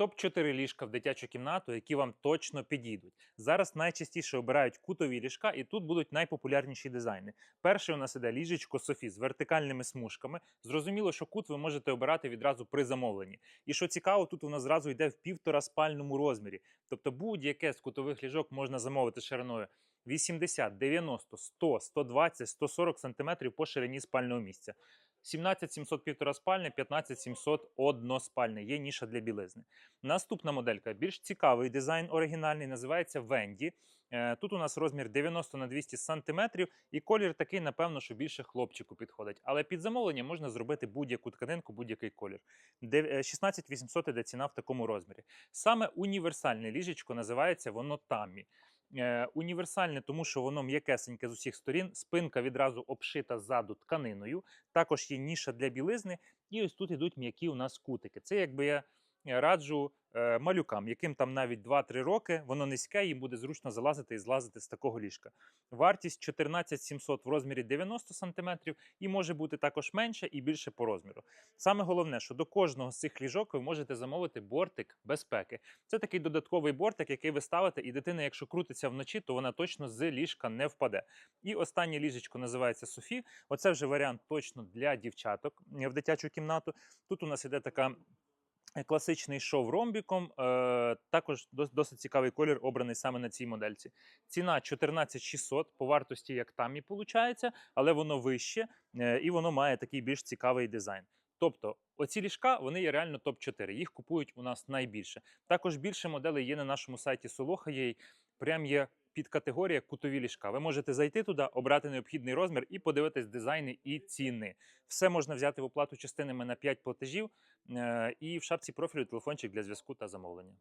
Топ-4 ліжка в дитячу кімнату, які вам точно підійдуть. Зараз найчастіше обирають кутові ліжка, і тут будуть найпопулярніші дизайни. Перший у нас іде ліжечко Софі з вертикальними смужками. Зрозуміло, що кут ви можете обирати відразу при замовленні. І що цікаво, тут воно зразу йде в півтора спальному розмірі. Тобто будь-яке з кутових ліжок можна замовити шириною 80, 90, 100, 120, 140 см по ширині спального місця. 17 700 півтора спальне, 15 700 односпальне. Є ніша для білизни. Наступна моделька більш цікавий дизайн оригінальний, називається Венді. Е, Тут у нас розмір 90 на 200 см, і колір такий, напевно, що більше хлопчику підходить. Але під замовлення можна зробити будь-яку тканинку, будь-який колір. Де- е, 16 800 іде ціна в такому розмірі. Саме універсальне ліжечко називається воно Таммі. Е, універсальне, тому що воно м'якесеньке з усіх сторін, спинка відразу обшита ззаду тканиною. Також є ніша для білизни, і ось тут ідуть м'які у нас кутики. Це якби я раджу е, малюкам, яким там навіть 2-3 роки, воно низьке, їм буде зручно залазити і злазити з такого ліжка. Вартість 14 700 в розмірі 90 см і може бути також менше і більше по розміру. Саме головне, що до кожного з цих ліжок ви можете замовити бортик безпеки. Це такий додатковий бортик, який ви ставите, і дитина, якщо крутиться вночі, то вона точно з ліжка не впаде. І останнє ліжечко називається Софі. Оце вже варіант точно для дівчаток е, в дитячу кімнату. Тут у нас іде така. Класичний шов ромбіком, е, також дос- досить цікавий колір, обраний саме на цій модельці. Ціна 14 600 по вартості, як там і виходить, але воно вище е, і воно має такий більш цікавий дизайн. Тобто, оці ліжка вони є реально топ-4. Їх купують у нас найбільше. Також більше моделей є на нашому сайті. Є прям є підкатегорія кутові ліжка. Ви можете зайти туди, обрати необхідний розмір і подивитись дизайни і ціни. Все можна взяти в оплату частинами на 5 платежів е, і в шапці профілю телефончик для зв'язку та замовлення.